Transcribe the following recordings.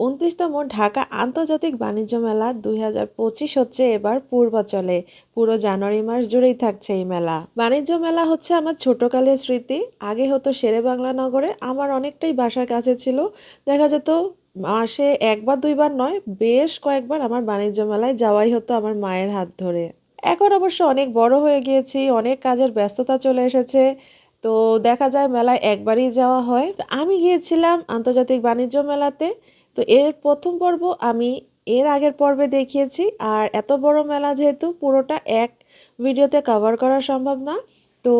উনত্রিশতম ঢাকা আন্তর্জাতিক বাণিজ্য মেলা দুই হাজার পঁচিশ হচ্ছে এবার পূর্বাচলে। পুরো জানুয়ারি মাস জুড়েই থাকছে এই মেলা। বাণিজ্য মেলা হচ্ছে আমার ছোটকালের স্মৃতি। আগে হতো শেরে বাংলা নগরে, আমার অনেকটাই বাসার কাছে ছিল। দেখা যেত মাসে একবার, দুইবার নয়, বেশ কয়েকবার আমার বাণিজ্য মেলায় যাওয়াই হতো আমার মায়ের হাত ধরে। এখন অবশ্য অনেক বড় হয়ে গিয়েছি, অনেক কাজের ব্যস্ততা চলে এসেছে। তো দেখা যায় মেলায় একবারই যাওয়া হয়। আমি গিয়েছিলাম আন্তর্জাতিক বাণিজ্য মেলাতে। তো এর প্রথম পর্ব আমি এর আগের পর্বে দেখিয়েছি, আর এত বড় মেলা যেহেতু পুরোটা এক ভিডিওতে কভার করা সম্ভব না। তো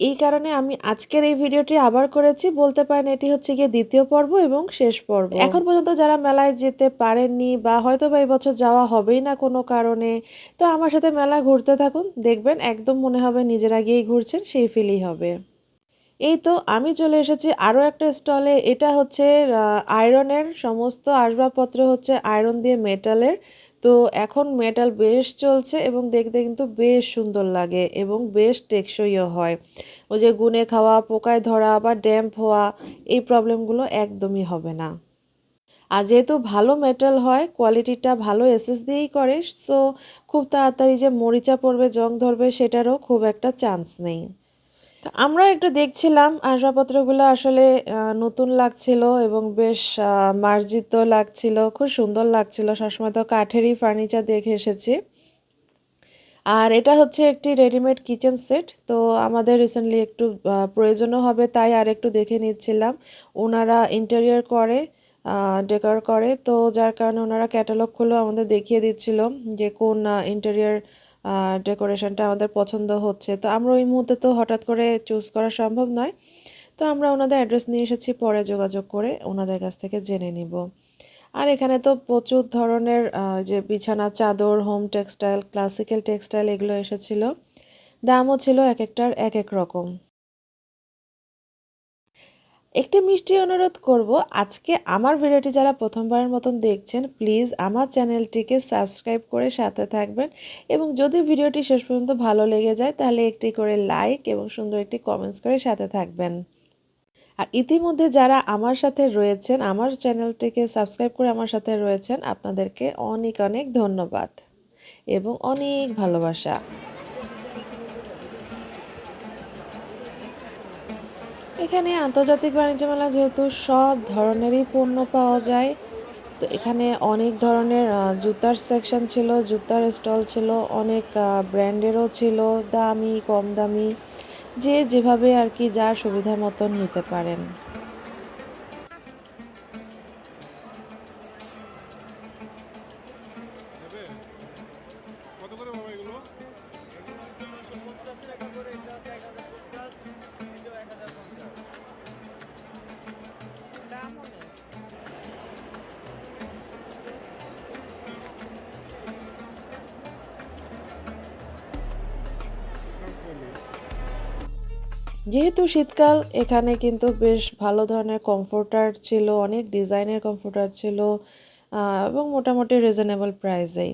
এই কারণে আমি আজকের এই ভিডিওটি আবার করেছি। বলতে পারেন এটি হচ্ছে গিয়ে দ্বিতীয় পর্ব এবং শেষ পর্ব। এখন পর্যন্ত যারা মেলায় যেতে পারেননি বা হয়তো বা এই বছর যাওয়া হবেই না কোনো কারণে, তো আমার সাথে মেলা ঘুরতে থাকুন। দেখবেন একদম মনে হবে নিজেরা গিয়েই ঘুরছেন, সেই ফিলই হবে। এই তো আমি চলে এসেছি আরও একটা স্টলে এটা হচ্ছে আয়রনের সমস্ত আসবাবপত্র হচ্ছে আয়রন দিয়ে মেটালের তো এখন মেটাল বেশ চলছে এবং দেখতে কিন্তু বেশ সুন্দর লাগে এবং বেশ টেকসইও হয়। ওই যে গুনে খাওয়া, পোকায় ধরা বা ড্যাম্প হওয়া, এই প্রবলেমগুলো একদমই হবে না। আর যেহেতু ভালো মেটাল হয় কোয়ালিটিটা ভালো এসএস দিয়েই করে সো খুব তাড়াতাড়ি যে মরিচা পড়বে, জং ধরবে, সেটারও খুব একটা চান্স নেই। আমরা একটু দেখছিলাম আসবাবপত্রগুলো, আসলে নতুন লাগছিল এবং বেশ মার্জিত লাগছিল, খুব সুন্দর লাগছিল। সবসময় তো কাঠেরই ফার্নিচার দেখে এসেছি। আর এটা হচ্ছে একটি রেডিমেড কিচেন সেট তো আমাদের রিসেন্টলি একটু প্রয়োজনও হবে তাই আর একটু দেখে নিচ্ছিলাম। ওনারা ইন্টেরিয়ার করে ডেকোর করে, তো যার কারণে ওনারা ক্যাটালগ খুলেও আমাদের দেখিয়ে দিচ্ছিল যে কোন ইন্টেরিয়ার ডেকোরেশনটা আমাদের পছন্দ হচ্ছে। তো আমরা ওই মুহূর্তে তো হঠাৎ করে চুজ করা সম্ভব নয়। তো আমরা ওনাদের অ্যাড্রেস নিয়ে এসেছি, পরে যোগাযোগ করে ওনাদের কাছ থেকে জেনে নিব। আর এখানে তো প্রচুর ধরনের যে বিছানা, চাদর হোম টেক্সটাইল ক্লাসিক্যাল টেক্সটাইল এগুলো এসেছিল। দামও ছিল এক একটার এক এক রকম। একটি মিষ্টি অনুরোধ করব, আজকে আমার ভিডিওটি যারা প্রথমবারের মতন দেখছেন, প্লিজ আমার চ্যানেলটিকে সাবস্ক্রাইব করে সাথে থাকবেন এবং যদি ভিডিওটি শেষ পর্যন্ত ভালো লেগে যায়, তাহলে একটি করে লাইক এবং সুন্দর একটি কমেন্টস করে সাথে থাকবেন। আর ইতিমধ্যে যারা আমার সাথে রয়েছেন, আমার চ্যানেলটিকে সাবস্ক্রাইব করে আমার সাথে রয়েছেন, আপনাদেরকে অনেক অনেক ধন্যবাদ এবং অনেক ভালোবাসা। এখানে আন্তর্জাতিক বাণিজ্য মেলা যেহেতু সব ধরনেরই পণ্য পাওয়া যায়, তো এখানে অনেক ধরনের জুতার সেকশন ছিল, জুতার স্টল ছিল, অনেক ব্র্যান্ডেরও ছিল, দামি, কম দামি, যে যেভাবে আর কি যার সুবিধা মতন নিতে পারেন। যেহেতু শীতকাল, এখানে কিন্তু বেশ ভালো ধরনের কমফোর্টার ছিল, অনেক ডিজাইনের কমফোর্টার ছিল এবং মোটামুটি রিজনেবল প্রাইসেই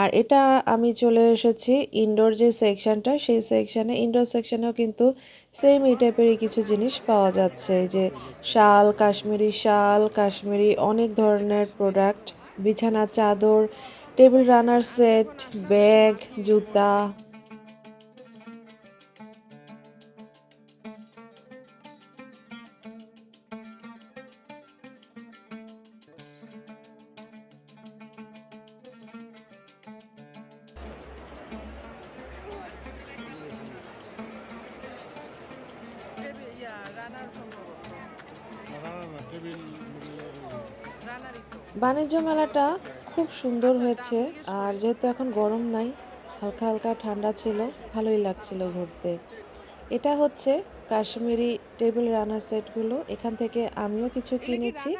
আর এটা আমি চলে এসেছি ইনডোর যে সেকশনটা সেই সেকশানে ইনডোর সেকশানেও কিন্তু সেম এই টাইপেরই কিছু জিনিস পাওয়া যাচ্ছে। যে শাল, কাশ্মীরি শাল, কাশ্মীরি অনেক ধরনের প্রোডাক্ট বিছানা চাদর টেবিল রানার সেট ব্যাগ জুতা বাণিজ্য মেলাটা খুব সুন্দর হয়েছে আর যেহেতু এখন গরম নাই হালকা হালকা ঠান্ডা ছিল ভালোই লাগছিল ঘুরতে। এটা হচ্ছে কাশ্মীরি টেবিল রানার সেটগুলো এখান থেকে আমিও কিছু কিনেছি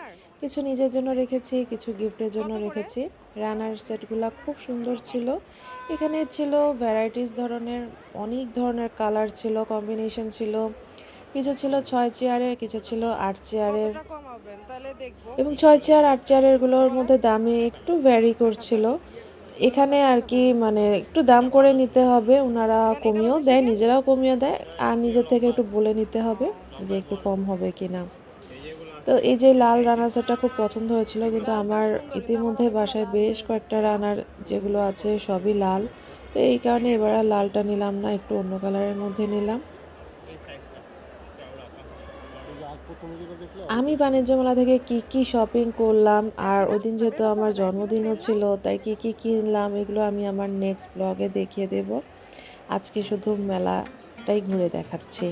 কিছু নিজের জন্য রেখেছি কিছু গিফটের জন্য রেখেছি। রানার সেটগুলো খুব সুন্দর ছিল। এখানে ছিল ভ্যারাইটিস ধরনের অনেক ধরনের কালার ছিল কম্বিনেশন ছিল। কিছু ছিল ছয় চেয়ারের কিছু ছিল আট চেয়ারের। এবং ছয় চেয়ার আট চেয়ারেরগুলোর মধ্যে দামে একটু ভ্যারি করছিল। এখানে আর কি মানে একটু দাম করে নিতে হবে ওনারা কমিয়েও দেয় নিজেরাও কমিয়ে দেয় আর নিজের থেকে একটু বলে নিতে হবে যে একটু কম হবে কি না তো এই যে লাল রানার সেটটা খুব পছন্দ হয়েছিল কিন্তু আমার ইতিমধ্যে বাসায় বেশ কয়েকটা রানার যেগুলো আছে সবই লাল। তো এই কারণে এবার আর লালটা নিলাম না একটু অন্য কালারের মধ্যে নিলাম এই সাইজটা চওড়া এই যে আগ প্রথমে যেটা দেখলে আমি বাণিজ্য মেলা থেকে কি কি শপিং করলাম, আর ওই দিন যেহেতু আমার জন্মদিনও ছিল, তাই কি কি কিনলাম, এগুলো আমি আমার নেক্সট ব্লগে দেখিয়ে দেব। আজকে শুধু মেলাটাই ঘুরে দেখাচ্ছি।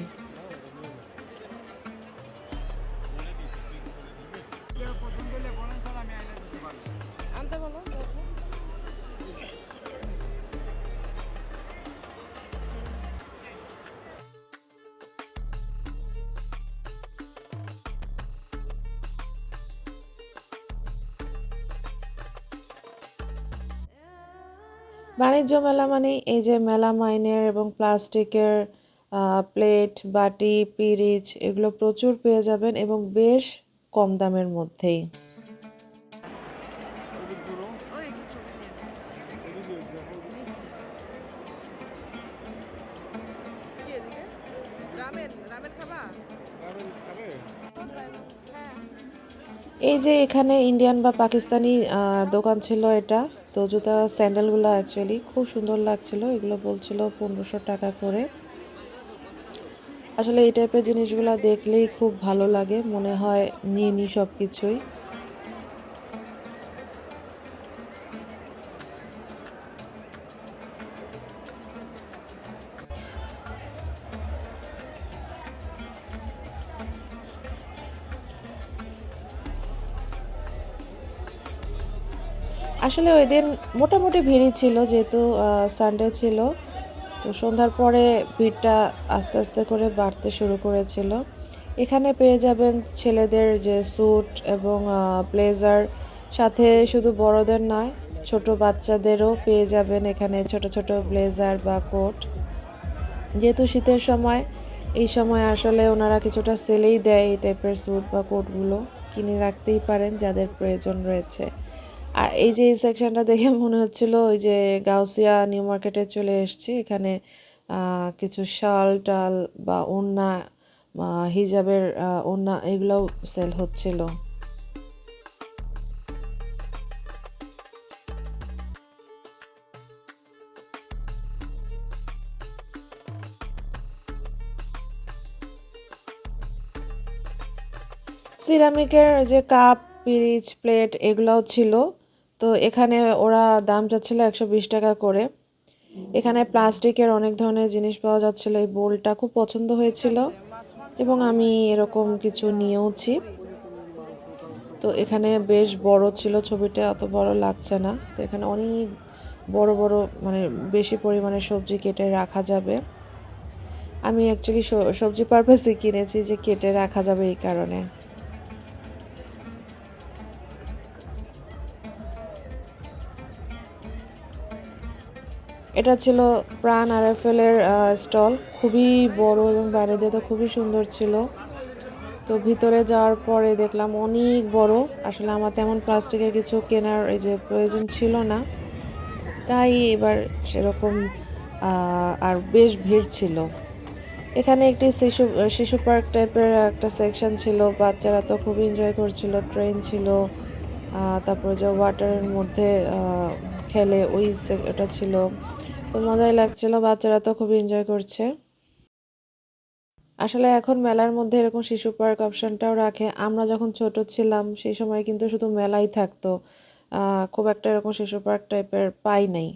বাণিজ্য মেলা মানে এই যে মেলা মাইনের এবং প্লাস্টিকের প্লেট, বাটি, পিরিচ এগুলো প্রচুর পেয়ে যাবেন এবং বেশ কম দামের মধ্যেই। এই যে এখানে ইন্ডিয়ান বা পাকিস্তানি দোকান ছিল এটা। তো জুতা স্যান্ডেলগুলো অ্যাকচুয়ালি খুব সুন্দর লাগছিল, এগুলো বলছিল পনেরোশো টাকা করে। আসলে এই টাইপের জিনিসগুলো দেখলেই খুব ভালো লাগে, মনে হয় নিয়ে নিই সব কিছুই আসলে ওই দিন মোটামুটি ভিড়ই ছিল, যেহেতু সানডে ছিল। তো সন্ধ্যার পরে ভিড়টা আস্তে আস্তে করে বাড়তে শুরু করেছিল। এখানে পেয়ে যাবেন ছেলেদের যে স্যুট এবং ব্লেজার সাথে শুধু বড়দের নয়, ছোট বাচ্চাদেরও পেয়ে যাবেন এখানে ছোট ছোট ব্লেজার বা কোট যেহেতু শীতের সময়, এই সময় আসলে ওনারা কিছুটা সেলেই দেয় এই টাইপের স্যুট বা কোটগুলো কিনে রাখতেই পারেন যাদের প্রয়োজন রয়েছে। আর এই যে এই সেকশনটা দেখে মনে হচ্ছিল ওই যে গাউসিয়া নিউ মার্কেটে চলে এসেছি। এখানে কিছু শাল, টাল বা ওড়না হিজাবের ওড়না এগুলোও সেল হচ্ছিল। সিরামিকের যে কাপ পিরিচ প্লেট এগুলোও ছিল। তো এখানে ওরা দাম যাচ্ছিল একশো বিশ টাকা করে। এখানে প্লাস্টিকের অনেক ধরনের জিনিস পাওয়া যাচ্ছিল। এই বোলটা খুব পছন্দ হয়েছিল এবং আমি এরকম কিছু নিয়েওছি। তো এখানে বেশ বড় ছিল ছবিটা, অত বড় লাগছে না। তো এখানে অনেক বড় বড় মানে বেশি পরিমাণে সবজি কেটে রাখা যাবে। আমি অ্যাকচুয়ালি সবজি পারপাসে কিনেছি যে কেটে রাখা যাবে এই কারণে। এটা ছিল প্রাণ আর এর স্টল। খুবই বড় এবং বাইরে দিয়ে তো খুবই সুন্দর ছিল। তো ভিতরে যাওয়ার পরে দেখলাম অনেক বড়। আসলে আমার তেমন প্লাস্টিকের কিছু কেনার এই যে প্রয়োজন ছিল না। তাই এবার সেরকম আর বেশ ভিড় ছিল। এখানে একটি শিশু শিশু পার্ক টাইপের একটা সেকশন ছিল। বাচ্চারা তো খুব এনজয় করছিল ট্রেন ছিল। তারপরে যে ওয়াটারের মধ্যে খেলে ওই ওটা ছিল। তো মজাই লাগছিল, বাচ্চারা তো খুব এনজয় করছে। আসলে এখন মেলার মধ্যে এরকম শিশু পার্ক অপশনটাও রাখে। আমরা যখন ছোট ছিলাম, সেই সময় কিন্তু শুধু মেলাই থাকতো। খুব একটা এরকম শিশু পার্ক টাইপের পাই নাই,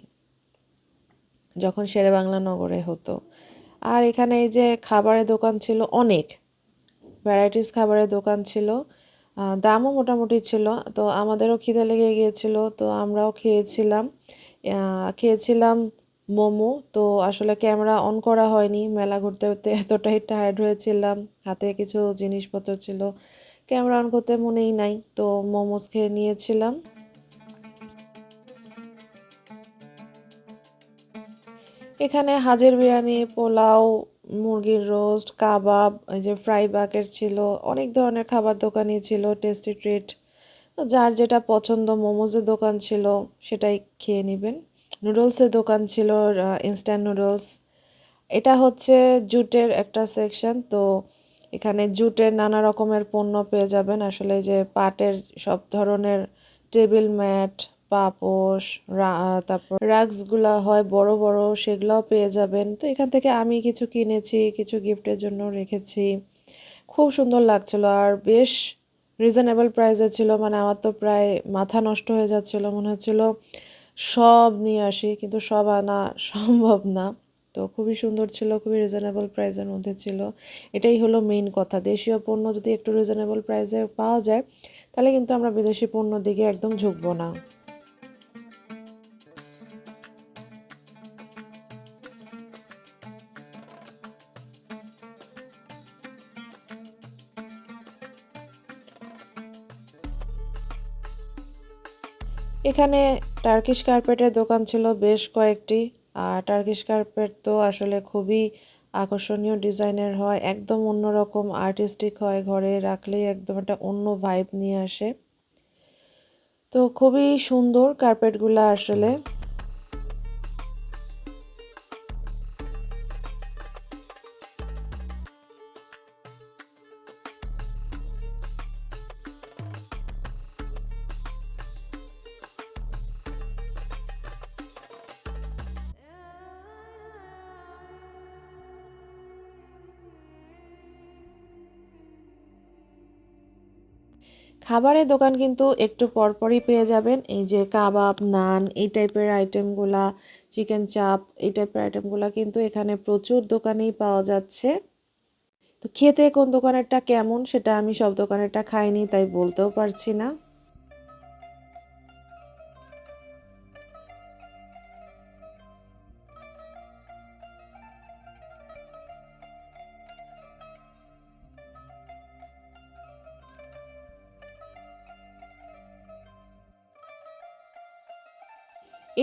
যখন শেরে বাংলা নগরে হতো। আর এখানে এই যে খাবারের দোকান ছিল, অনেক ভ্যারাইটিস খাবারের দোকান ছিল। দামও মোটামুটি ছিল। তো আমাদেরও খিদে লেগে গিয়েছিল, তো আমরাও খেয়েছিলাম। খেয়েছিলাম মোমো। তো আসলে ক্যামেরা অন করা হয়নি, মেলা ঘুরতে ঘুরতে এতটাই টায়ার্ড হয়েছিলাম। হাতে কিছু জিনিসপত্র ছিল, ক্যামেরা অন করতে মনেই নাই, তো মোমোস খেয়ে নিয়েছিলাম। এখানে হাজের বিরিয়ানি, পোলাও মুরগির রোস্ট কাবাব, এই যে ফ্রাই বাকেট ছিল, অনেক ধরনের খাবার দোকানই ছিল টেস্টি ট্রিট যার যেটা পছন্দ, মোমোজের দোকান ছিল, সেটাই খেয়ে নেবেন। নুডলসের দোকান ছিল ইনস্ট্যান্ট নুডলস এটা হচ্ছে জুটের একটা সেকশন তো এখানে জুটের নানা রকমের পণ্য পেয়ে যাবেন। আসলে যে পাটের সব ধরনের টেবিল ম্যাট পাপোশ তারপর রাগসগুলা হয়, বড় বড়, সেগুলোও পেয়ে যাবেন। তো এখান থেকে আমি কিছু কিনেছি, কিছু গিফটের জন্য রেখেছি। খুব সুন্দর লাগছিল আর বেশ রিজনেবল প্রাইসে ছিল মানে আমার তো প্রায় মাথা নষ্ট হয়ে যাচ্ছিল, মনে হচ্ছিল সব নিয়ে আসি, কিন্তু সব আনা সম্ভব না। তো খুবই সুন্দর ছিল, খুবই রিজনেবল প্রাইসের মধ্যে ছিল। এটাই হলো মেইন কথা। দেশীয় পণ্য যদি একটু রিজনেবল প্রাইসে পাওয়া যায়, তাহলে কিন্তু আমরা বিদেশি পণ্যর দিকে একদম ঝুঁকবো না। এখানে টার্কিশ কার্পেটের দোকান ছিল বেশ কয়েকটি। আর টার্কিশ কার্পেট তো আসলে খুবই আকর্ষণীয় ডিজাইনের হয়, একদম অন্যরকম আর্টিস্টিক হয়, ঘরে রাখলেই একদম একটা অন্য ভাইব নিয়ে আসে। তো খুবই সুন্দর কার্পেটগুলো আসলে। খাবারের দোকান কিন্তু একটু পরপরই পেয়ে যাবেন। এই যে কাবাব, নান এই টাইপের আইটেমগুলা চিকেন চাপ এই টাইপের আইটেমগুলা কিন্তু এখানে প্রচুর দোকানেই পাওয়া যাচ্ছে। তো খেতে কোন দোকানেরটা কেমন সেটা আমি সব দোকানেরটা খাইনি, তাই বলতেও পারছি না।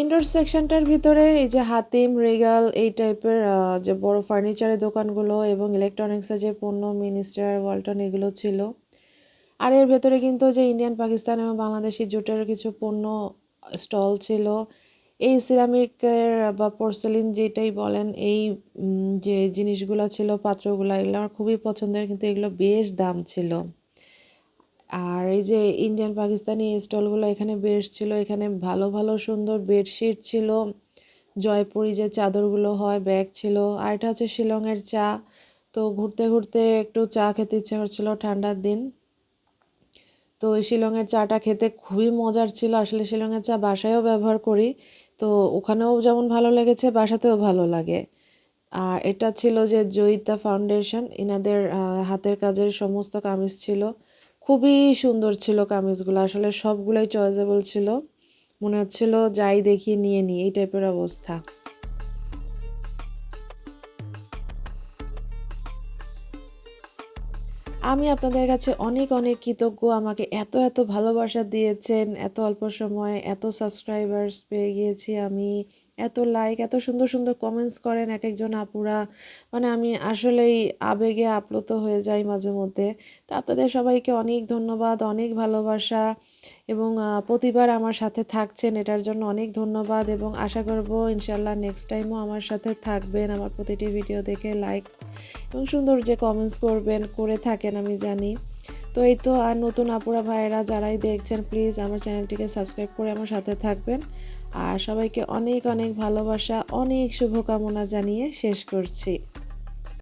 ইনডোর সেকশনটার ভিতরে এই যে হাতিম, রেগাল, এই টাইপের যে বড় ফার্নিচারের দোকানগুলো এবং ইলেকট্রনিক্সের যে পণ্য, মিনিস্টার, ওয়ালটন, এগুলো ছিল। আর এর ভেতরে কিন্তু যে ইন্ডিয়ান, পাকিস্তান এবং বাংলাদেশি জুটের কিছু পণ্য স্টল ছিল। এই সিরামিকের বা পোর্সেলিন যেটাই বলেন, এই যে জিনিসগুলো ছিল, পাত্রগুলো, এগুলো আমার খুবই পছন্দের, কিন্তু এগুলো বেশ দাম ছিল। আর এই যে ইন্ডিয়ান পাকিস্তানি স্টলগুলো এখানে বেশ ছিল, এখানে ভালো ভালো, সুন্দর বেডশিট ছিল, জয়পুরি যে চাদরগুলো হয় ব্যাগ ছিল, আর এটা হচ্ছে শিলংয়ের চা। তো ঘুরতে ঘুরতে একটু চা খেতে ইচ্ছা হচ্ছিল ঠান্ডার দিন। তো শিলংয়ের চাটা খেতে খুবই মজার ছিল, আসলে শিলংয়ের চা বাসায়ও ব্যবহার করি। তো ওখানেও যেমন ভালো লেগেছে, বাসাতেও ভালো লাগে। আর এটা ছিল যে জয়িতা ফাউন্ডেশন এনাদের হাতের কাজের সমস্ত কামিজ ছিল। খুবই সুন্দর ছিল কামিজগুলো। আসলে সবগুলোই চয়েসেবল ছিল। মনে হচ্ছিল যাই দেখি নিয়ে নিই, এই টাইপের অবস্থা। আমি আপনাদের কাছে অনেক অনেক কৃতজ্ঞ। আমাকে এত এত ভালোবাসা দিয়েছেন, এত অল্প সময়ে এত সাবস্ক্রাইবার্স পেয়ে গিয়েছি আমি। এত লাইক এত সুন্দর সুন্দর কমেন্টস করেন এক একজন আপুরা। মানে আমি আসলেই আবেগে আপ্লুত হয়ে যাই মাঝে মধ্যে। তো আপনাদের সবাইকে অনেক ধন্যবাদ, অনেক ভালোবাসা এবং প্রতিবার আমার সাথে থাকছেন, এটার জন্য অনেক ধন্যবাদ এবং আশা করব ইনশাল্লাহ নেক্সট টাইমও আমার সাথে থাকবেন, আমার প্রতিটি ভিডিও দেখে লাইক এবং সুন্দর যে কমেন্টস করবেন, করে থাকেন আমি জানি। তো এই তো, আর নতুন আপুরা ভাইয়েরা যারাই দেখছেন প্লিজ আমার চ্যানেলটিকে সাবস্ক্রাইব করে আমার সাথে থাকবেন। আর সবাইকে অনেক অনেক ভালোবাসা অনেক শুভকামনা জানিয়ে শেষ করছি।